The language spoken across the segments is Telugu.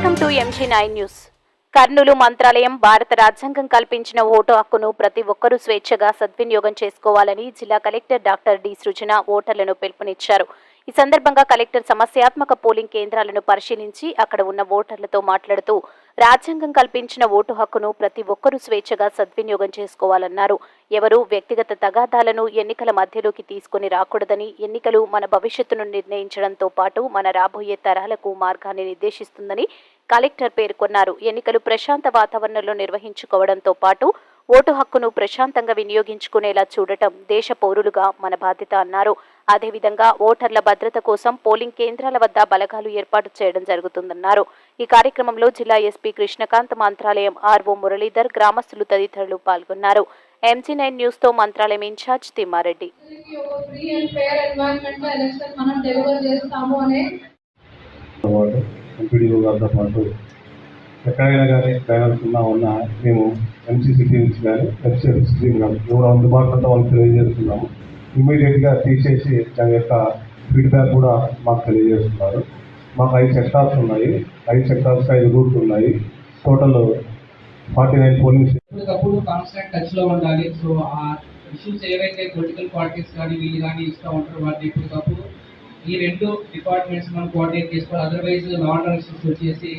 MG nine news Kurnool Mantralayam భారత రాజ్యాంగం కల్పించిన ఓటు హక్కును ప్రతి ఒక్కరూ స్వేచ్ఛగా సద్వినియోగం చేసుకోవాలని జిల్లా కలెక్టర్ డాక్టర్ డి సృజన ఓటర్లను పిలుపునిచ్చారు. ఈ సందర్భంగా కలెక్టర్ సమస్యాత్మక పోలింగ్ కేంద్రాలను పరిశీలించి అక్కడ ఉన్న ఓటర్లతో మాట్లాడుతూ రాజ్యాంగం కల్పించిన ఓటు హక్కును ప్రతి ఒక్కరూ స్వేచ్ఛగా సద్వినియోగం చేసుకోవాలన్నారు. ఎవరూ వ్యక్తిగత తగాదాలను ఎన్నికల మధ్యలోకి తీసుకుని రాకూడదని ఎన్నికలు మన భవిష్యత్తును నిర్ణయించడంతో పాటు మన రాబోయే తరాలకు మార్గాన్ని నిర్దేశిస్తుందని కలెక్టర్ పేర్కొన్నారు. ఎన్నికలు ప్రశాంత వాతావరణంలో నిర్వహించుకోవడంతో పాటు ఓటు హక్కును ప్రశాంతంగా వినియోగించుకునేలా చూడటం దేశ పౌరులుగా మన బాధ్యత అన్నారు. అదేవిధంగా ఓటర్ల భద్రత కోసం పోలింగ్ కేంద్రాల వద్ద బలగాలు ఏర్పాటు చేయడం జరుగుతుందన్నారు. ఈ కార్యక్రమంలో జిల్లా ఎస్పీ కృష్ణకాంత్ మంత్రాలయం ఆర్వో మురళీధర్ గ్రామస్తులు తదితరులు పాల్గొన్నారు. ఎంజీ నైన్ న్యూస్తో మంత్రాలయం ఇన్ఛార్జ్ తిమ్మారెడ్డి. ఎక్కడైనా కానీ బ్యానర్స్ ఉన్నా ఉన్నా మేము ఎంసీసీ టీమ్స్ కానీ ఎఫ్సీఎఫ్ టీమ్ కానీ ఎవరు అందుబాటులో వాళ్ళకి తెలియజేస్తున్నాము ఇమీడియట్గా తీసేసి దాని యొక్క ఫీడ్బ్యాక్ కూడా మాకు తెలియజేస్తున్నారు. మాకు ఐదు సెక్టార్స్ ఉన్నాయి. ఐదు సెక్టార్స్కి ఐదు రూట్స్ ఉన్నాయి. టోటల్ ఫార్టీ నైన్ పోలింగ్ ఎప్పటికప్పుడు కాన్స్టెంట్ టచ్లో ఉండాలి. సో ఆ ఇష్యూస్ ఏవైతే పొలిటికల్ పార్టీస్ కానీ వీళ్ళు కానీ ఇస్తూ ఉంటారో వాటిని ఎప్పటికప్పుడు ఈ రెండు డిపార్ట్మెంట్స్ మనం కోఆర్డినేట్ చేసుకోవాలి. అదర్వైజ్ లా అండ్ ఇష్యూస్ వచ్చేసి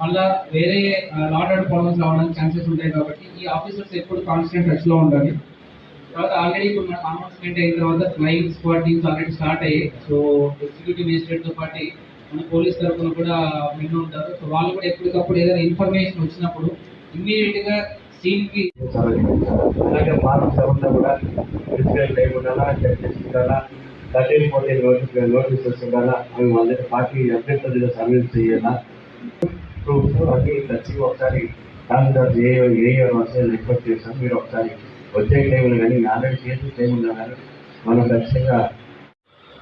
మళ్ళా వేరే లా అండ్ ప్రాబ్లమ్స్ రావడానికి ఛాన్సెస్ ఉంటాయి కాబట్టి ఈ ఆఫీసర్స్ ఎప్పుడు కాన్స్టెంట్ టచ్లో ఉండాలి. తర్వాత ఆల్రెడీ ఇప్పుడు మన అనౌన్స్మెంట్ అయిన తర్వాత flying squad teams already start అయ్యాయి సో ఎగ్జిక్యూటివ్ మేజిస్ట్రేట్తో పాటు మన పోలీస్ తరఫున కూడా విన్ ఉంటారు సో వాళ్ళు కూడా ఎప్పటికప్పుడు ఏదైనా ఇన్ఫర్మేషన్ వచ్చినప్పుడు ఇమ్మీడియట్గా సీన్కి చాలా అలాగే ఫారం సెవెన్లో కూడా ఫిజికల్ టైం ఉండాలా జడ్జెస్ ఉండాలా థర్టీన్ ఫోర్టీన్ నోటీస్ నోటీసెస్ ఉండాలా అవి వాళ్ళ పార్టీ అభ్యర్థులుగా సర్వీస్ చేయాలా ప్రూఫ్స్ అన్ని ఖచ్చితంగా ఒకసారి తహసీల్దార్ ఏ ఏ రిక్వెస్ట్ చేస్తాం మీరు ఒకసారి వచ్చే టైంలో కానీ ఆల్రెడీ చేసే టైంలో కానీ మనం ఖచ్చితంగా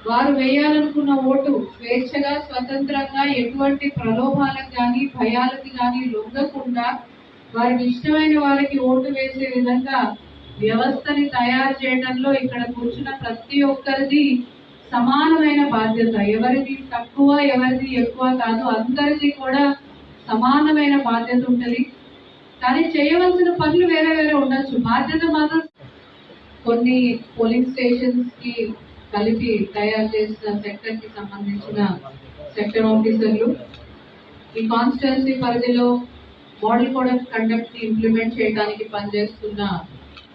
వారు వేయాలనుకున్న ఓటు స్వేచ్ఛగా స్వతంత్రంగా ఎటువంటి ప్రలోభాలకు కానీ భయాలకి కానీ లొంగకుండా వారికి ఇష్టమైన వారికి ఓటు వేసే విధంగా వ్యవస్థని తయారు చేయడంలో ఇక్కడ కూర్చున్న ప్రతి ఒక్కరిది సమానమైన బాధ్యత. ఎవరిది తక్కువ ఎవరిది ఎక్కువ కాదు అందరిది కూడా సమానమైన బాధ్యత ఉంటుంది. కానీ చేయవలసిన పనులు వేరే బాధ్యత మాత్రం కొన్ని పోలింగ్ స్టేషన్స్కి కలిపి తయారు చేసిన సెక్టర్కి సంబంధించిన సెక్టర్ ఆఫీసర్లు ఈ కాన్స్టిట్యున్సీ పరిధిలో మోడల్ కోడ్ ఆఫ్ కండక్ట్ని ఇంప్లిమెంట్ చేయడానికి పనిచేస్తున్న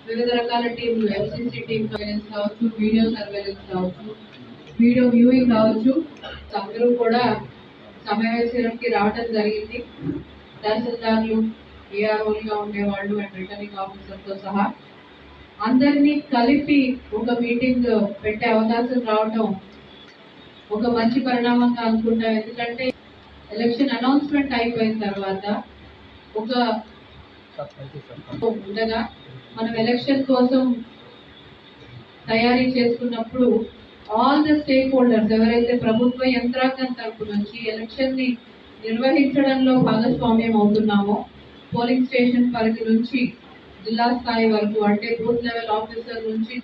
వివిధ రకాల టీంలు ఎఫ్సిసి టీమ్ సర్వేలెన్స్ కావచ్చు వీడియో సర్వేలెన్స్ కావచ్చు వీడియో వ్యూయింగ్ కావచ్చు. అందరూ కూడా సమావేశానికి రావడం జరిగింది. తహసీల్దార్లు ఏఆర్ఓలుగా ఉండేవాళ్ళు అండ్ రిటర్నింగ్ ఆఫీసర్తో సహా. అందరినీ కలిపి ఒక మీటింగ్ పెట్టే అవకాశం రావటం ఒక మంచి పరిణామంగా అనుకుంటాం. ఎందుకంటే ఎలక్షన్ అనౌన్స్మెంట్ అయిపోయిన తర్వాత ఒక ఉండగా మనం ఎలక్షన్ కోసం తయారీ చేసుకున్నప్పుడు ఆల్ ద స్టేక్ హోల్డర్స్ ఎవరైతే ప్రభుత్వ యంత్రాంగం తరపు నుంచి ఎలక్షన్ని నిర్వహించడంలో భాగస్వామ్యం అవుతున్నామో పోలింగ్ స్టేషన్ పరిధి నుంచి జిల్లా స్థాయి వరకు అంటే బూత్ లెవెల్ ఆఫీసర్ నుంచి